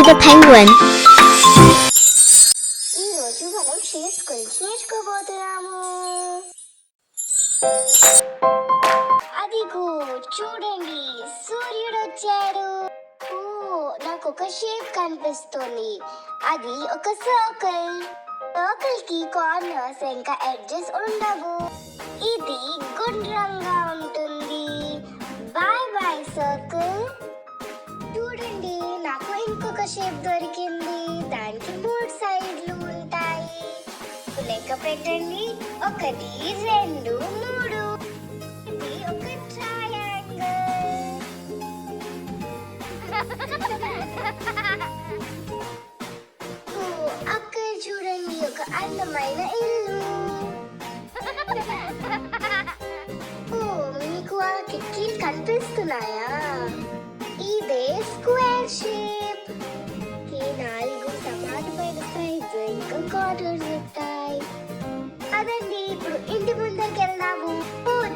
the Penguin. ఈ రోజు మనం షేప్స్ గురించి నేర్చుకోబోతున్నాము అదిగో చూడండి సూర్యుడు వచ్చాడు ఓ నాకు ఒక షేప్ కనిపిస్తుంది అది ఒక సర్కిల్ సర్కిల్కి కార్నర్స్ ఇంకా ఎడ్జెస్ ఉండవు ఇది గుండ్రం షేప్ దొరికింది. దానికి మూడు సైడ్లు ఉంటాయి. లెక్క పెట్టండి. ఒకటి రెండు మూడు. ఇది ఒక అక్కడ చూడండి. ఒక అందమైన ఇల్లు. ఓ మీకు ఆ కిటికీలు కనిపిస్తున్నాయా?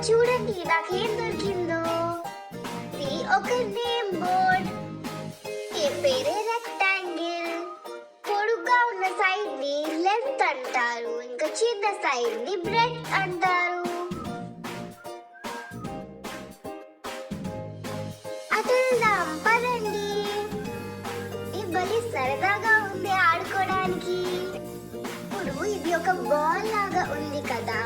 చూడండి నాకేం దొరికిందో. ఇది ఒక నేమ్ బోర్డ్. ఈ పేరే రెక్టాంగిల్. పొడుగ్గా ఉన్న సైడ్ని లెంత్ అంటారు. ఇంకా చిన్న సైడ్ని బ్రెడ్ అంటారు. అటెళ్దాం పదండి. ఈ సరదాగా ఉంది ఆడుకోవడానికి ఇప్పుడు ఇది ఒక బాల్ లాగా ఉంది కదా.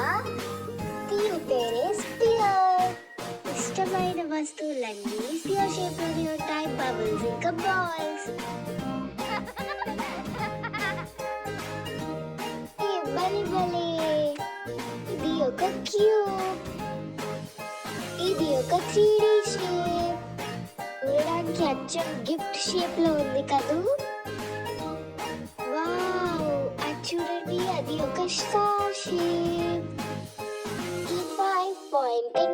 వస్తువులన్నీ స్పియర్ షేప్లోనే ఉంటాయి బబుల్స్ ఇంకా బాల్స్ బలి బలి ఇది ఒక క్యూబ్ ఇది ఒక త్రీ షేప్ చూడడానికి అచ్చం గిఫ్ట్ షేప్లో ఉంది కదూ వావ్ అది చూడండి అది ఒక స్టార్ షేప్ ఈ ఫైవ్ పాయింటింగ్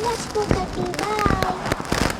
話しかけ